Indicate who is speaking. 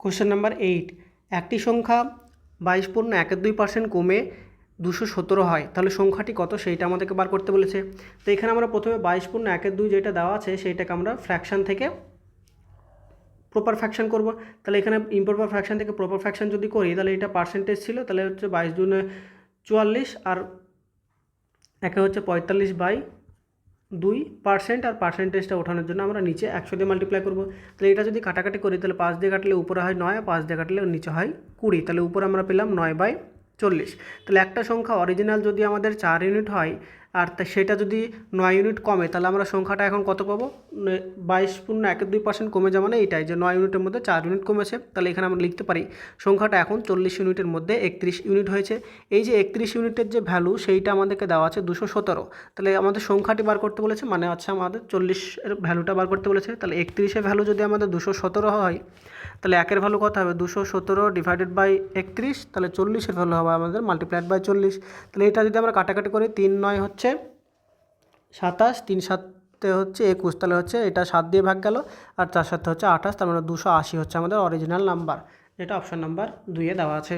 Speaker 1: Question number eight একটি সংখ্যা বাইশ পূর্ণ একের দুই পার্সেন্ট কমে দুশো সতেরো হয়, তাহলে সংখ্যাটি কত? সেইটা আমাদেরকে বার করতে বলেছে। তো এখানে আমরা প্রথমে বাইশ পূর্ণ একের দুই যেটা দেওয়া আছে, সেইটাকে আমরা ফ্র্যাকশান থেকে প্রপার ফ্র্যাকশন করব। তাহলে এখানে ইম্প্রপার ফ্র্যাকশন থেকে প্রপার ফ্র্যাকশন যদি করি, তাহলে এটা পার্সেন্টেজ ছিল, তাহলে হচ্ছে বাইশ জুনে চুয়াল্লিশ আর একে হচ্ছে পঁয়তাল্লিশ বাই দুই পার্সেন্ট আর পার্সেন্টেজটা ওঠানোর জন্য আমরা নিচে একশো দিয়ে মাল্টিপ্লাই করব। তাহলে এটা যদি কাটাকাটি করি, তাহলে পাঁচ দিয়ে কাটলে উপরে হয় নয় পাঁচ দিয়ে কাটলে নিচে হয় কুড়ি। তাহলে উপরে আমরা পেলাম নয় বাই চল্লিশ। তাহলে একটা সংখ্যা অরিজিনাল যদি আমাদের চার ইউনিট হয় আর সেটা যদি নয় ইউনিট কমে, তাহলে আমরা সংখ্যাটা এখন কত পাবো? বাইশ পূর্ণ এক দুই পার্সেন্ট কমে যাওয়া মানে এইটাই, যে নয় ইউনিটের মধ্যে চার ইউনিট কমেছে। তাহলে এখানে আমরা লিখতে পারি, সংখ্যাটা এখন চল্লিশ ইউনিটের মধ্যে একত্রিশ ইউনিট হয়েছে। এই যে একত্রিশ ইউনিটের যে ভ্যালু সেইটা আমাদেরকে দেওয়া আছে দুশো সতেরো। তাহলে আমাদের সংখ্যাটি বার করতে বলেছে মানে হচ্ছে আমাদের চল্লিশের ভ্যালুটা বার করতে বলেছে। তাহলে একত্রিশের ভ্যালু যদি আমাদের দুশো সতেরো হয়, তাহলে একের ভ্যালু কত হবে? দুশো সতেরো ডিভাইডেড বাই একত্রিশ, তাহলে চল্লিশের ভ্যালু হবে আমাদের মাল্টিপ্লাইড বাই চল্লিশ। তাহলে এটা যদি আমরা কাটাকাটি করি, তিন নয় হচ্ছে সাতাশ, তিন সাতে হচ্ছে একুশ, তাহলে হচ্ছে এটা সাত দিয়ে ভাগ গেল, আর চার সাথে হচ্ছে আঠাশ, তার মানে দুশো আশি হচ্ছে আমাদের অরিজিনাল নাম্বার যেটা অপশান নাম্বার দুইয়ে দেওয়া আছে।